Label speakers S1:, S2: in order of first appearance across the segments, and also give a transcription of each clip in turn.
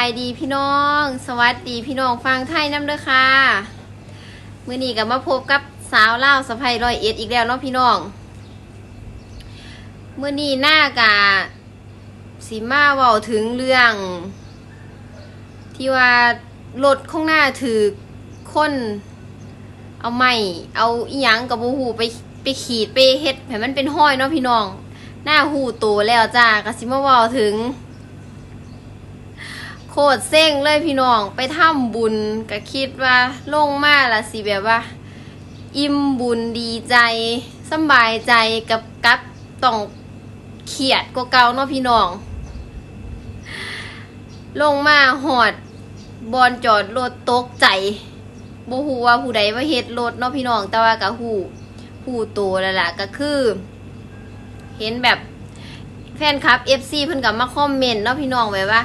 S1: ายดีพี่น้อง สวัสดีพี่น้องฟังไทยน้ำเด้อค่ะ มื่อนี้ก็มาพบกับสาวเล่าสะพายรอยเอ็ดอีกแล้วเนาะพี่น้อง มื่อนี้หน้ากะสีมาเว้าถึงเรื่อง ที่ว่ารถข้างหน้าถือคนเอาไม้เอาอีหยังกับบูหูไปไปขีดไปเฮ็ดให้มันเป็นห้อยเนาะพี่น้อง หน้าหูโตแล้วจ้ากะสิมาเว้าถึง คตรเซ็งเลยพี่น้องไปทำบุญก็คิดว่าลงมาละสิแบบว่า อิ่มบุญดีใจสบายใจกับกับต้องเขียดกว่าเก่าเนาะพี่น้อง ลงมาหอดบอนจอดรถตกใจบ่ฮู้ว่าผู้ใดว่าเฮ็ดรถเนาะพี่น้องแต่ว่าก็ฮู้ฮู้โตแล้วล่ะก็คือ เห็นแบบแฟนคลับ FC เพิ่นก็มาคอมเมนต์เนาะพี่น้องแบบว่า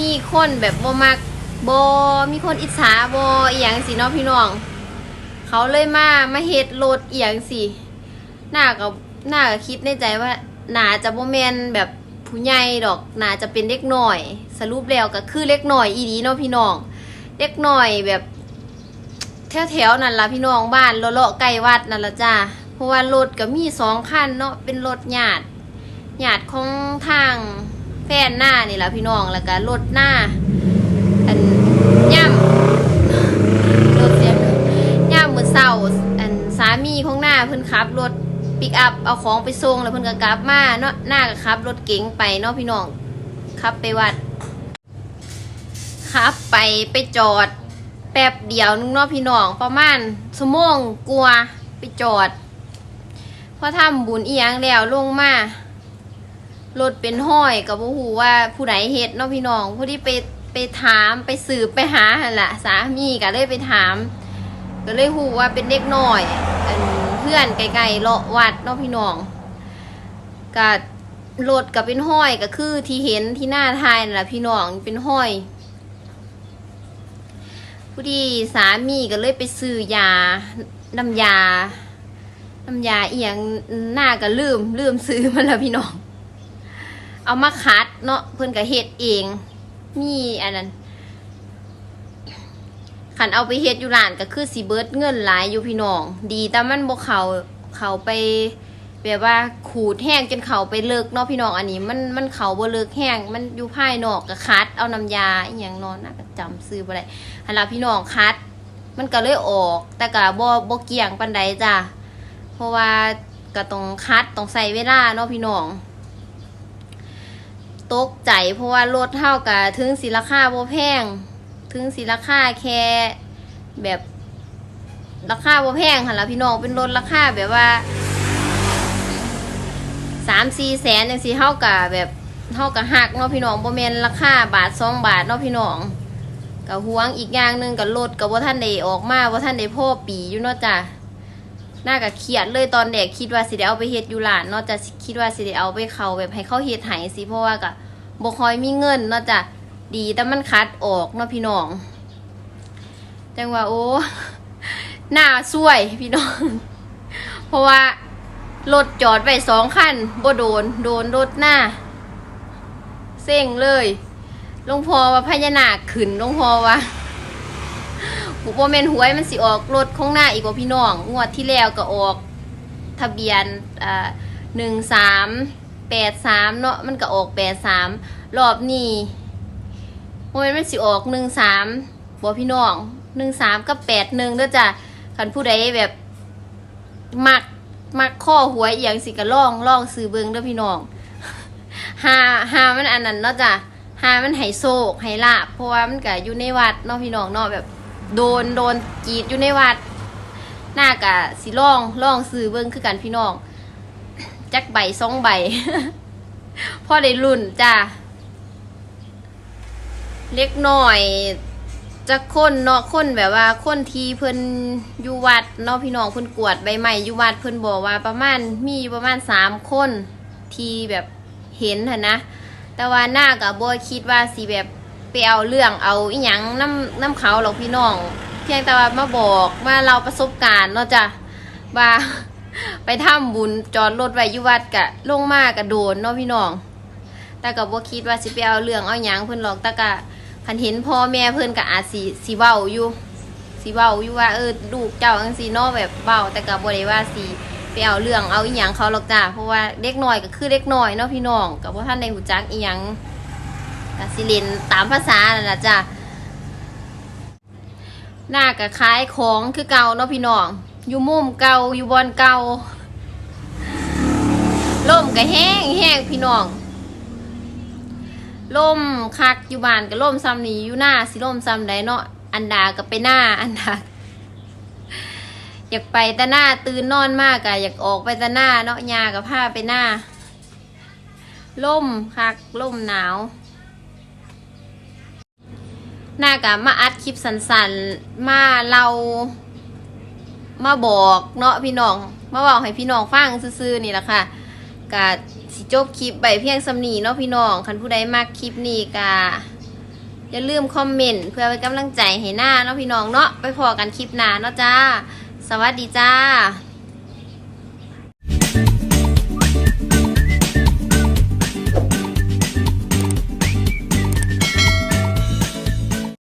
S1: มีคนแบบบ่มักบ่มีคนอิจฉาบ่อีหยังสิเนาะพี่น้อง เขาเลยมามาเฮ็ดรถอีหยังสิหน้าก็หน้าก็คิดในใจว่าหน่าจะบ่แมนแบบผู้ใหญ่ดอกหน่าจะเป็นเล็กหน้อย สรุปแล้วก็คือเล็กหน้อยอีดีเนาะพี่น้องเล็กหน้อยแบบแถวๆนั่นละพี่น้องบ้านเลาะๆใกล้วัดนั่นละจ้าเพราะว่ารถก็มีสองคันเนาะเป็นรถญาติญาติของทาง แฟนหน้านี่แหละพี่น้องแล้วก็รถหน้าอันย่ำรถเสียย่ำมือเศร้าอันสามีของหน้าเพิ่นขับ รถปิกอัพเอาของไปส่งแล้วเพิ่นก็กลับมาเนาะหน้าก็ขับ รถเก๋งไปเนาะพี่น้องขับไปวัดขับไปไปจอด แป๊บเดียวนึงเนาะพี่น้องประมาณชั่วโมงกลัวไปจอดพอทำบุญอีหยังแล้วลงมา รถเป็นห้อยกับผู้หูว่าผู้ใดเฮ็ดเนาะพี่น้อง ผู้ที่ไปไปถามไปสืบไปหาหั่นละสามีก็เลยไปถาม ก็เลยหูว่าเป็นเด็กน้อยเพื่อนไกลๆเลาะวัดเนาะพี่น้องก็รถก็เป็นห้อยก็คือที่เห็นที่หน้าทายนั่นแหละพี่น้องเป็นห้อย ผู้ที่สามีก็เลยไปซื้อยาน้ำยาน้ำยาเอียงหน้าก็ลืมลืมซื้อมันแล้วพี่น้อง เอามาคัดเนาะเพิ่นก็เฮ็ดเอง มีอันนั้นขันเอาไปเฮ็ดอยู่ร้านก็คือสิเบิร์ดเงินหลายอยู่พี่น้อง ดีแต่มันบ่เขาเขาไปแบบว่าขูดแห้งจนเขาไปเลิกเนาะพี่น้องอันนี้ มันมันเขาบ่เลิกแห้งมันอยู่ภายนอกก็คัด เอาน้ำยาอีหยังนอนน่าก็จำซื้อบ่ได้หันล่ะพี่น้องคัด มันก็เลยออก แต่ก็บ่บ่เกี่ยงปานใดจ้ะเพราะว่าก็ต้องคัดต้องใส่เวลาเนาะพี่น้อง ตกใจ เพราะว่ารถเท่ากับถึงสิราคาบ่แพง ถึงสิราคาแค่แบบราคาโบแพงค่ะละพี่น้องเป็นรถราคาแบบว่าสามสี่แสนจังสิเท่ากับแบบเท่ากับหักเนาะพี่น้องบ่แม่นราคาบาทสองบาทเนาะพี่น้องกับห่วงอีกอย่างหนึ่งกับรถกับว่าท่านได้ออกมาว่าท่านได้พ่อปีอยู่เนาะจ้ะ น่ากับเครียดเลยตอนเด็กคิดว่าสิได้เอาไปเฮ็ดอยู่ร้านเนาะจะคิดว่าสิได้เอาไปเขาแบบให้เขาเฮ็ดให้สิเพราะว่ากับบ่คอยมีเงินเนาะจ้ะดีแต่มันคัดออกเนาะพี่น้อง จังว่าโอ้หน้าสวยพี่น้อง เพราะว่ารถจอดไว้สองคันบ่โดน โดนรถหน้าเซ็งเลยลงพ่อว่าพญานาคขึ้นลงพ่อว่า บุปเมนหวยมันสิออกรถของหน้าอีกว่าพี่น้อง งวดที่แล้วก็ออก ทะเบียนอ่าหนึ่งสามแปดสามเนาะมันก็ออกแปดสามรอบนี้โมเมนมันสิออกหนึ่งสามบอพี่น้องหนึ่งสามกับแปดหนึ่งด้อจ้ะคันผู้ใดแบบ มักมักข้อหวยอหย่างสิก็ล่องล่องซื้อเบิงด้อพี่น้องหาหามันอันนั้นเนาะจ้ะหามันไห้โศกไห้ลาบเพราะว่ามันก็อยู่ในวัดเนาะพี่น้องเนาะแบบ โดนโดนกีดอยู่ในวัดหน้ากะสิล่องล่องซื้อเบิ้งคือกันพี่น้องจักใบสองใบพ่อได้รุ่นจ้าเล็กหน่อยจะค้นเนาะค้นแบบว่าค้นทีเพิ่นอยู่วัดเนาะพี่น้องเพิ่นกวดใบไม้อยู่วัดเพิ่นบอกว่าประมาณมีประมาณสามคนทีแบบเห็นหันนะ แต่ว่าหน้ากับบัคิดว่าสิแบบ ไปเอาเรื่องเอาอีหยังน้ำน้ำเขาหรอกพี่น้อง เพียงแต่ว่ามาบอกว่าเราประสบการณ์เนาะจ้ะว่าไปทำบุญจอดรถไว้อยู่วัดกะลงมากะโดนเนาะพี่น้อง แต่ก็บ่คิดว่าสิไปเอาเรื่องเอาหยังเพิ่นหรอกแต่ก็คันเห็นพ่อแม่เพิ่นก็อาจสิสิเว้าอยู่สิเว้าอยู่ว่าเออลูกเจ้าจังซี่เนาะแบบเว้าแต่ก็บ่ได้ว่าสิไปเอาเรื่องเอาอีหยังเขาหรอกจ้าเพราะว่าเด็กน้อยก็คือเด็กน้อยเนาะพี่น้องก็บ่ทันได้รู้จักอีหยัง ก็สิล่นตามภาษานั่นล่ะจ้าหน้าก็คล้ายของคือเก่าเนาะพี่น้อง อยู่มุมเก่าอยู่บอนเก่าล่มก็แห้งแห้งพี่น้องล่มคักอยู่บ้านก็ล่มซ้ำนี้อยู่หน้าสิล่มซ้ำใดเนาะอันดาก็ไปหน้าอันดาอยากไปแต่หน้าตื่นนอนมากอะอยากออกไปแต่หน้าเนาะยากับผ้าไปหน้าล่มคักล่มหนาว หน้ากะมาอัดคลิปสันๆ มาเรามาบอกเนาะพี่น้อง มาบอกให้พี่น้องฟังซื่อๆนี่แหละค่ะกะสิจบคลิปไปเพียงสำนีเนาะพี่น้องคันผู้ใดมากคลิปนี้กะอย่าลืมคอมเมนต์เพื่อเป็นกำลังใจให้หน้าเนาะพี่น้องเนาะไปพอกันคลิปหน้าเนาะจ้า สวัสดีจ้า